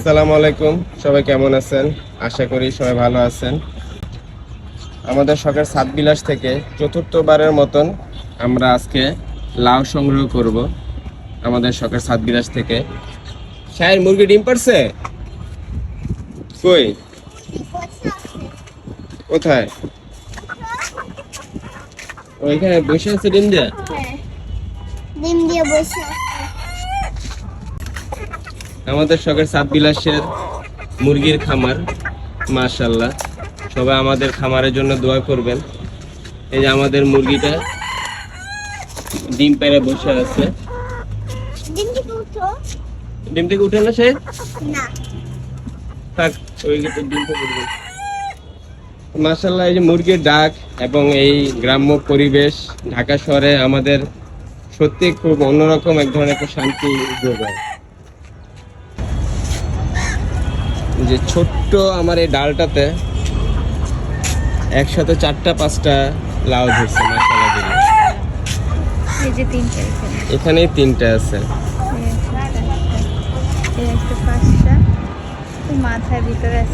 আসসালামু আলাইকুম। সবাই কেমন আছেন? আশা করি সবাই ভালো আছেন। আমাদের সকাল সাত বিলাস থেকে চতুর্থবারের মতন আমরা আজকে লাউ সংগ্রহ করব আমাদের সকাল সাত বিলাস থেকে। শাহের মুরগি ডিম পারছে? কই? কোথায়? ওইখানে বসে আছে ডিম দিয়ে? হ্যাঁ। ডিম দিয়ে বসে। আমাদের শখের সাত বিলাসের মুরগির খামার মাশাল্লাহ সবাই আমাদের খামারের জন্য দোয়া করবেন। এই যে আমাদের মুরগিটা ডিম পেড়ে বসে আছে। ডিম থেকে উঠো। না সে? থাক ওই ডিম থেকে উঠবে মাশাল্লাহ এই যে মুরগির ডাক এবং এই গ্রাম্য পরিবেশ ঢাকা শহরে আমাদের সত্যি খুব অন্যরকম এক ধরনের একটা শান্তি যোগায়। যে ছোট্ট আমার এই ডালটাতে একসাথে চারটা পাঁচটা লাউ ধরছে এখানেই তিনটা আছে।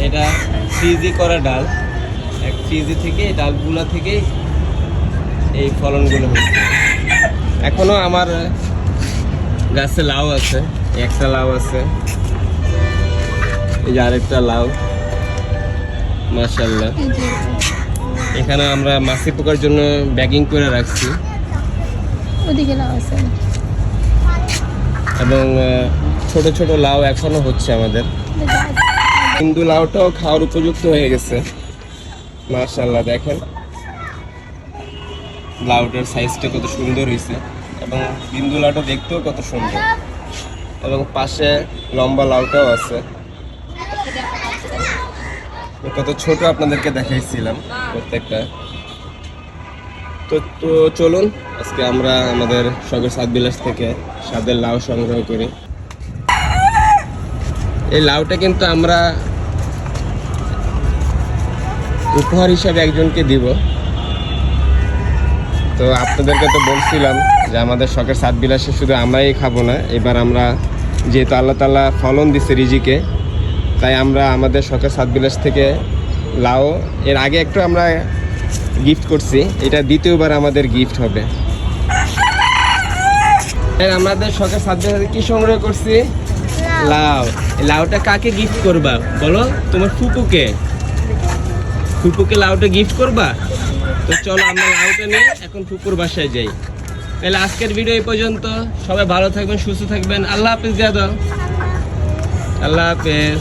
এটা ফ্রিজি করা ডাল। এক ফ্রিজি থেকে এই ডালগুলো থেকে এই ফলনগুলো হচ্ছে। এখনও আমার গাছে লাউ আছে একটা লাউ আছে। এই যে আরেকটা লাউ। মাশাল্লাহ এখানে আমরা মাছি পোকার জন্য ব্যাগিং করে রাখছি। ওদিকে লাউ আছে। এবং ছোট ছোট লাউ এখনও হচ্ছে আমাদের। হিন্দু লাউটাও খাওয়ার উপযুক্ত হয়ে গেছে। মাশাল্লাহ দেখেন। লাউটার সাইজটা কত সুন্দর হয়েছে। এবং বিন্দু লাউটা দেখতেও কত সুন্দর। এবং পাশে লম্বা লাউটাও আছে। কত ছোট আপনাদেরকে দেখাইছিলাম প্রত্যেকটা। তো তো চলুন, আজকে আমরা আমাদের সগর সাত বিলাস থেকে স্বাদের লাউ সংগ্রহ করি। এই লাউটা কিন্তু আমরা উপহার হিসাবে একজনকে দিব। তো আপনাদেরকে তো বলছিলাম যে আমাদের শখের সাত বিলাসে শুধু আমরাই খাব না, এবার আমরা যেহেতু আল্লাহ তালা ফলন দিছে রিজিকে তাই আমরা আমাদের শখের সাত বিলাস থেকে লাউ এর আগে একটু আমরা গিফট করছি। এটা দ্বিতীয়বার আমাদের গিফট হবে। আমাদের শখের সাত বিলাসে কি সংগ্রহ করছি? লাউ। লাউটা কাকে গিফট করবা? বলো তোমার ফুপুকে। ফুপুকে লাউটা গিফট করবা? তো চলো আমরা লাউটা নিয়ে এখন ফুপুর বাসায় যাই। তাহলে আজকের ভিডিও এই পর্যন্ত। সবাই ভালো থাকবেন সুস্থ থাকবেন। আল্লাহ হাফিজ দাদা আল্লাহ হাফেজ।